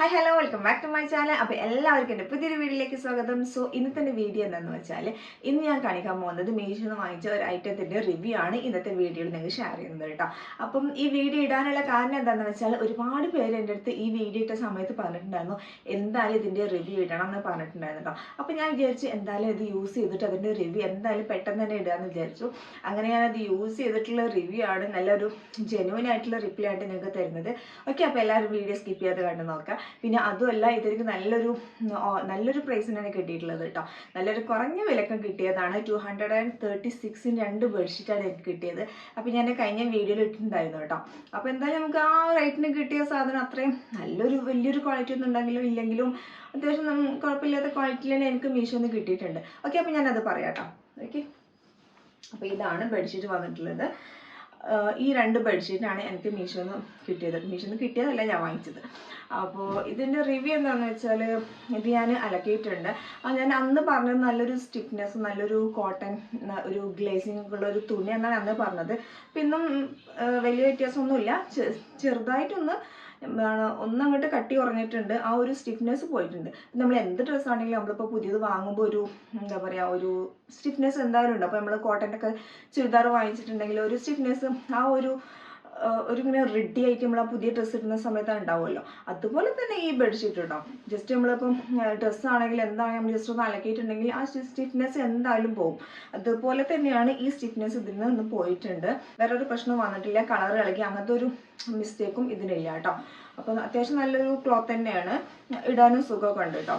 Hi hello welcome back to my channel അപ്പോൾ എല്ലാവർക്കും എന്റെ പുതിയൊരു വീഡിയോയിലേക്ക് സ്വാഗതം. സോ ഇന്നത്തെ വീഡിയോ എന്താണെന്ന് വെച്ചാൽ ഇന്ന് ഞാൻ കാണിക്കാൻ പോകുന്നത് മീഷിൽ നിന്ന് വാങ്ങിച്ച ഒരു ഐറ്റത്തിന്റെ റിവ്യൂ ആണ് ഇന്നത്തെ വീഡിയോയിൽ നിങ്ങൾക്ക് ഷെയർ ചെയ്യുന്നത് കേട്ടോ. അപ്പം ഈ വീഡിയോ ഇടാനുള്ള കാരണം എന്താണെന്ന് വെച്ചാൽ ഒരുപാട് പേര് എന്റെ അടുത്ത് ഈ വീഡിയോ ഇട്ട സമയത്ത് പറഞ്ഞിട്ടുണ്ടായിരുന്നു എന്തായാലും ഇതിന്റെ റിവ്യൂ ഇടണം എന്ന് പറഞ്ഞിട്ടുണ്ടായിരുന്നു കേട്ടോ അപ്പോൾ ഞാൻ വിചാരിച്ചു എന്തായാലും ഇത് യൂസ് ചെയ്തിട്ട് അതിന്റെ റിവ്യൂ എന്തായാലും പെട്ടെന്ന് തന്നെ ഇടാന്ന് വിചാരിച്ചു. അങ്ങനെ ഞാൻ ഞാനത് യൂസ് ചെയ്തിട്ടുള്ള റിവ്യൂ ആണ് നല്ലൊരു ജെനുവൻ ആയിട്ടുള്ള റിപ്ലൈ ആയിട്ട് നിങ്ങൾക്ക് തരുന്നത്. ഓക്കെ അപ്പോൾ എല്ലാവരും വീഡിയോ സ്കിപ്പ് ചെയ്യാതെ കണ്ടു നോക്കാം പിന്നെ അതുമല്ല ഇതെനിക്ക് നല്ലൊരു നല്ലൊരു പ്രൈസിനാണ് കിട്ടിയിട്ടുള്ളത് കേട്ടോ. നല്ലൊരു കുറഞ്ഞ വിലക്കം കിട്ടിയതാണ്. ടു ഹൺഡ്രഡ് ആൻഡ് തേർട്ടി സിക്സിന് രണ്ട് ബെഡ്ഷീറ്റാണ് എനിക്ക് കിട്ടിയത്. അപ്പോൾ ഞാൻ കഴിഞ്ഞ വീഡിയോയിൽ ഇട്ടിട്ടുണ്ടായിരുന്നു കേട്ടോ. അപ്പോൾ എന്തായാലും നമുക്ക് ആ റേറ്റിന് കിട്ടിയ സാധനം അത്രയും നല്ലൊരു വലിയൊരു ക്വാളിറ്റി ഒന്നും ഉണ്ടെങ്കിലും ഇല്ലെങ്കിലും അത്യാവശ്യം നമുക്ക് കുഴപ്പമില്ലാത്ത ക്വാളിറ്റിയിൽ തന്നെ എനിക്ക് മീഷോന്ന് കിട്ടിയിട്ടുണ്ട്. ഓക്കെ അപ്പോൾ ഞാനത് പറയാം കേട്ടോ. ഓക്കെ അപ്പോൾ ഇതാണ് ബെഡ്ഷീറ്റ് വന്നിട്ടുള്ളത്. ഈ രണ്ട് ബെഡ്ഷീറ്റാണ് എനിക്ക് മീഷോന്ന് കിട്ടിയത്. മീഷോന്ന് കിട്ടിയതല്ല ഞാൻ വാങ്ങിച്ചത്. അപ്പോൾ ഇതിന്റെ റിവ്യൂ എന്താണെന്ന് വെച്ചാൽ ഇത് ഞാൻ അലക്കിയിട്ടുണ്ട്. ഞാൻ അന്ന് പറഞ്ഞത് നല്ലൊരു സ്റ്റിഫ്നെസ് നല്ലൊരു കോട്ടൺ ഒരു ഗ്ലേസിംഗ് ഉള്ള ഒരു തുണി എന്നാണ് അന്ന് പറഞ്ഞത്. പിന്നും വലിയ വ്യത്യാസമൊന്നുമില്ല. ചെറുതായിട്ടൊന്ന് ഒന്നങ്ങോട്ട് കട്ടി കുറഞ്ഞിട്ടുണ്ട് ആ ഒരു സ്റ്റിഫ്നെസ് പോയിട്ടുണ്ട്. നമ്മൾ എന്ത് ഡ്രസ്സ് ആണെങ്കിലും നമ്മളിപ്പോൾ പുതിയത് വാങ്ങുമ്പോൾ ഒരു എന്താ പറയുക ഒരു സ്റ്റിഫ്നെസ് എന്തായാലും ഉണ്ട്. അപ്പോൾ നമ്മൾ കോട്ടന്റെ ഒക്കെ ചുരിദാർ വാങ്ങിച്ചിട്ടുണ്ടെങ്കിൽ ഒരു സ്റ്റിഫ്നെസ് ആ ഒരു ഒരു ഇങ്ങനെ റെഡി ആയിട്ട് നമ്മൾ ആ പുതിയ ഡ്രസ്സ് ഇടുന്ന സമയത്താണ് ഉണ്ടാവുമല്ലോ. അതുപോലെ തന്നെ ഈ ബെഡ്ഷീറ്റ് കേട്ടോ ജസ്റ്റ് നമ്മളിപ്പം ഡ്രസ്സ് ആണെങ്കിൽ എന്താണ് നമ്മൾ ജസ്റ്റ് ഒന്ന് അലക്കിയിട്ടുണ്ടെങ്കിൽ ആ സ്റ്റിഫ്നെസ് എന്തായാലും പോകും. അതുപോലെ തന്നെയാണ് ഈ സ്റ്റിഫ്നെസ് ഇതിൽ നിന്ന് പോയിട്ടുണ്ട്. വേറെ ഒരു പ്രശ്നം വന്നിട്ടില്ല. കളർ ഇളകി. അങ്ങനത്തെ ഒരു മിസ്റ്റേക്കും ഇതിനില്ല കേട്ടോ. അപ്പം അത്യാവശ്യം നല്ലൊരു ക്ലോത്ത് തന്നെയാണ്. ഇടാനും സുഖമൊക്കെ ഉണ്ട് കേട്ടോ.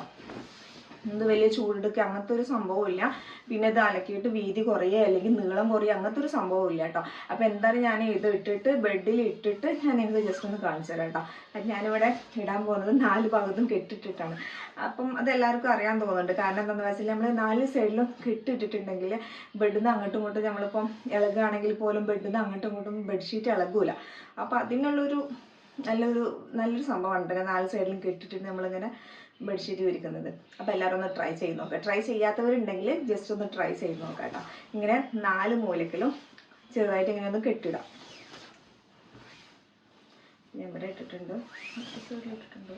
ഇത് വലിയ ചൂടെടുക്കുക അങ്ങനത്തെ ഒരു സംഭവം ഇല്ല. പിന്നെ ഇത് അലക്കിയിട്ട് വീതി കുറയുക അല്ലെങ്കിൽ നീളം കുറയുക അങ്ങനത്തെ ഒരു സംഭവം ഇല്ല കേട്ടോ. അപ്പോൾ എന്തായാലും ഞാൻ ഇത് ഇട്ടിട്ട് ബെഡിൽ ഇട്ടിട്ട് ഞാൻ നിങ്ങൾക്ക് ജസ്റ്റ് ഒന്ന് കാണിച്ചു തരാം കേട്ടോ. അത് ഞാനിവിടെ ഇടാൻ പോകുന്നത് നാല് ഭാഗത്തും കെട്ടിട്ടിട്ടാണ്. അപ്പം അത് എല്ലാവർക്കും അറിയാൻ തോന്നുന്നുണ്ട്. കാരണം എന്താണെന്ന് വെച്ചാൽ നമ്മൾ നാല് സൈഡിലും കെട്ടിട്ടിട്ടുണ്ടെങ്കിൽ ബെഡിൽ നിന്ന് അങ്ങോട്ടും ഇങ്ങോട്ടും നമ്മളിപ്പം ഇളകുകയാണെങ്കിൽ പോലും ബെഡിൽ നിന്ന് അങ്ങോട്ടും ഇങ്ങോട്ടും ബെഡ്ഷീറ്റ് ഇളകൂല. അപ്പോൾ അതിനുള്ളൊരു നല്ലൊരു നല്ലൊരു സംഭവമാണ് കേട്ടോ. നാല് സൈഡിലും കെട്ടിട്ടിട്ട് നമ്മളിങ്ങനെ ബെഡ്ഷീറ്റ് വിരിക്കുന്നത് അപ്പോൾ എല്ലാവരും ഒന്ന് ട്രൈ ചെയ്ത് നോക്കുക ട്രൈ ചെയ്യാത്തവരുണ്ടെങ്കിൽ ജസ്റ്റ് ഒന്ന് ട്രൈ ചെയ്ത് നോക്കുക കേട്ടോ. ഇങ്ങനെ നാല് മൂലക്കിലും ചെറുതായിട്ട് ഇങ്ങനെ ഒന്ന് കെട്ടിടാം. ഞാൻ ഇവിടെ ഇട്ടിട്ടുണ്ട്. ഇട്ടിട്ടുണ്ട്.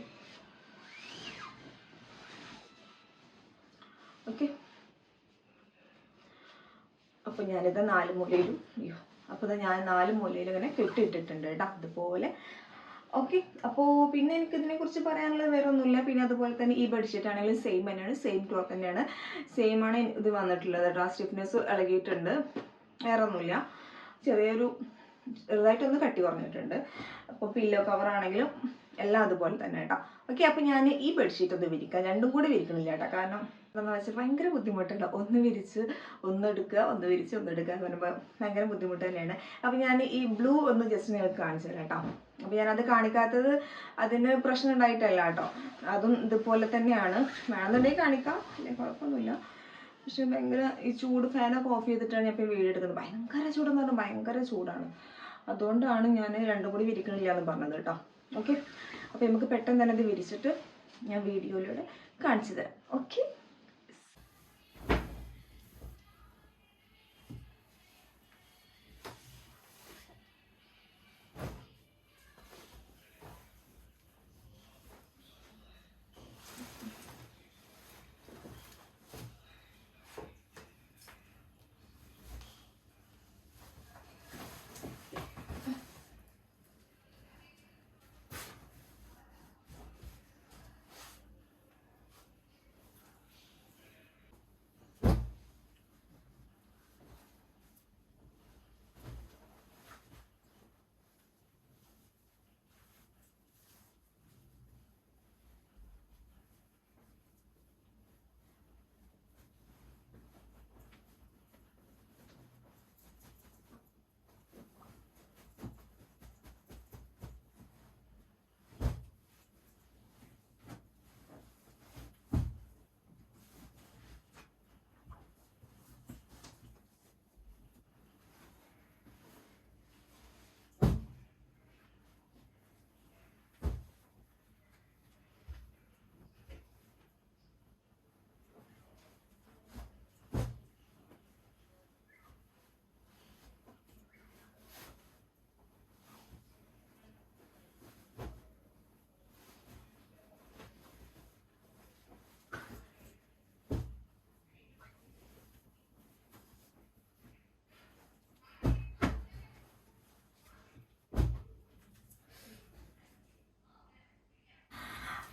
ഓക്കെ അപ്പോൾ ഞാനിത് നാല് മൂലയിലും അയ്യോ അപ്പോൾ ഇത് ഞാൻ നാല് മൂലയിലും ഇങ്ങനെ കെട്ടിയിട്ടിട്ടുണ്ട് കേട്ടോ. അതുപോലെ ഓക്കെ അപ്പോൾ പിന്നെ എനിക്ക് ഇതിനെ കുറിച്ച് പറയാനുള്ളത് വേറെ ഒന്നുമില്ല. പിന്നെ അതുപോലെ തന്നെ ഈ ബെഡ്ഷീറ്റ് ആണെങ്കിലും സെയിം തന്നെയാണ് സെയിം ക്ലോത്ത് തന്നെയാണ്. സെയിം ആണ് ഇത് വന്നിട്ടുള്ളത്. കേട്ടോ സ്റ്റിഫ്നെസ് ഇളകിയിട്ടുണ്ട്. വേറെ ഒന്നുമില്ല. ചെറിയൊരു ചെറുതായിട്ടൊന്ന് കട്ടി കുറഞ്ഞിട്ടുണ്ട്. അപ്പോൾ പില്ലോ കവർ ആണെങ്കിലും എല്ലാം അതുപോലെ തന്നെ കേട്ടോ. ഓക്കെ അപ്പോൾ ഞാൻ ഈ ബെഡ്ഷീറ്റ് ഒന്ന് വിരിക്കാം. രണ്ടും കൂടി വിരിക്കണില്ല കേട്ടോ. കാരണം എന്താണെന്ന് വെച്ചാൽ ഭയങ്കര ബുദ്ധിമുട്ടുണ്ട്? ഒന്ന് വിരിച്ച് ഒന്ന് എടുക്കുക ഒന്ന് വിരിച്ച് ഒന്ന് എടുക്കുക എന്ന് പറയുമ്പോൾ ഭയങ്കര ബുദ്ധിമുട്ട് തന്നെയാണ്. അപ്പോൾ ഞാൻ ഈ ബ്ലൂ ഒന്ന് ജസ്റ്റ് നിങ്ങൾക്ക് കാണിച്ചു തരാം കേട്ടോ. അപ്പോൾ ഞാനത് കാണിക്കാത്തത് അതിന് പ്രശ്നം ഉണ്ടായിട്ടല്ല കേട്ടോ. അതും ഇതുപോലെ തന്നെയാണ്. വേണമെന്നുണ്ടെങ്കിൽ കാണിക്കാം. അല്ലെങ്കിൽ കുഴപ്പമൊന്നുമില്ല. പക്ഷെ ഭയങ്കര ഈ ചൂട് ഫാനൊക്കെ ഓഫ് ചെയ്തിട്ടാണ് ഞാൻ ഇപ്പോൾ വീഡിയോ എടുക്കുന്നത്. ഭയങ്കര ചൂടെന്ന് പറഞ്ഞാൽ ഭയങ്കര ചൂടാണ്. അതുകൊണ്ടാണ് ഞാൻ രണ്ടും കൂടി വിരിക്കണില്ല എന്ന് പറഞ്ഞത് കേട്ടോ. ഓക്കെ അപ്പോൾ നമുക്ക് പെട്ടെന്ന് തന്നെ ഇത് വിരിച്ചിട്ട് ഞാൻ വീഡിയോയിലൂടെ കാണിച്ചു തരാം. ഓക്കെ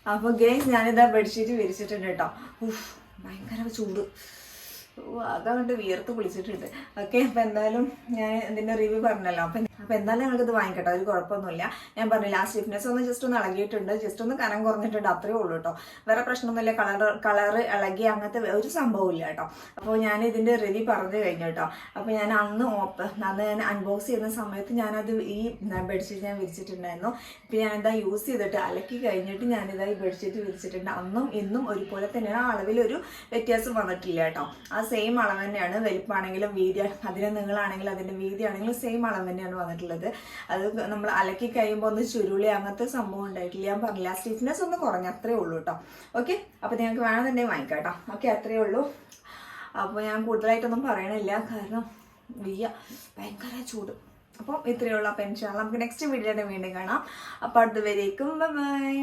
അപ്പോൾ ഗെയിംസ് ഞാനിതാ ബെഡ്ഷീറ്റ് വിരിച്ചിട്ടുണ്ട് കേട്ടോ ഉഫ് ഭയങ്കര ചൂട്. ഓ, അതങ്ങോട്ട് വിയർത്ത് കുളിച്ചിട്ടുണ്ട്. ഓക്കെ അപ്പോൾ എന്തായാലും ഞാൻ ഇതിന്റെ റിവ്യൂ പറഞ്ഞല്ലോ. അപ്പം അപ്പം എന്തായാലും ഞങ്ങൾക്കിത് വാങ്ങിക്കട്ടെ. അതിൽ കുഴപ്പമൊന്നുമില്ല. ഞാൻ പറഞ്ഞില്ല ആ സ്റ്റിഫ്നെസ് ഒന്ന് ജസ്റ്റ് ഒന്ന് ഇളകിയിട്ടുണ്ട് ജസ്റ്റ് ഒന്ന് കനം കുറഞ്ഞിട്ടുണ്ട്. അത്രേ ഉള്ളൂ കേട്ടോ വേറെ പ്രശ്നമൊന്നുമില്ല. കളർ കളർ ഇളകി അങ്ങനത്തെ ഒരു സംഭവം ഇല്ല കേട്ടോ അപ്പോൾ ഞാൻ ഇതിന്റെ റിവ്യൂ പറഞ്ഞു കഴിഞ്ഞു കേട്ടോ അപ്പോൾ ഞാൻ അന്ന് ഓപ്പ് അന്ന് ഞാൻ അൺബോക്സ് ചെയ്യുന്ന സമയത്ത് ഞാനത് ഈ ബെഡ്ഷീറ്റ് ഞാൻ വിരിച്ചിട്ടുണ്ടായിരുന്നു. ഇപ്പൊ ഞാൻ എന്താ യൂസ് ചെയ്തിട്ട് അലക്കി കഴിഞ്ഞിട്ട് ഞാനിതാ ഈ ബെഡ്ഷീറ്റ് വിരിച്ചിട്ടുണ്ട്. അന്നും ഇന്നും ഒരുപോലെ തന്നെ ആ അളവിലൊരു വ്യത്യാസം വന്നിട്ടില്ല കേട്ടോ ആ സെയിം അളവ് തന്നെയാണ്. വലിപ്പമാണെങ്കിലും വീതി അതിന് നിങ്ങളാണെങ്കിലും അതിന്റെ വീതി ആണെങ്കിലും സെയിം അളവ് തന്നെയാണ് വന്നിട്ടുള്ളത്. അത് നമ്മൾ അലക്കി കഴിയുമ്പോൾ ഒന്ന് ചുരുളി അങ്ങനത്തെ സംഭവം ഉണ്ടായിട്ടില്ല. ഞാൻ പറഞ്ഞില്ല സ്റ്റിഫ്നെസ് ഒന്ന് കുറഞ്ഞ അത്രേ ഉള്ളൂ കേട്ടോ ഓക്കെ അപ്പോൾ നിങ്ങൾക്ക് വേണമെന്നുണ്ടെങ്കിൽ വാങ്ങിക്കാം കേട്ടോ ഓക്കെ അത്രേ ഉള്ളൂ. അപ്പോൾ ഞാൻ കൂടുതലായിട്ടൊന്നും പറയണില്ല. കാരണം വയ്യ ഭയങ്കര ചൂട്. അപ്പോൾ ഇത്രയുള്ള ഇൻഷാല്ല നമുക്ക് നെക്സ്റ്റ് വീഡിയോയുടെ വീണ്ടും കാണാം. അപ്പോൾ അടുത്തവരേക്കും ബൈ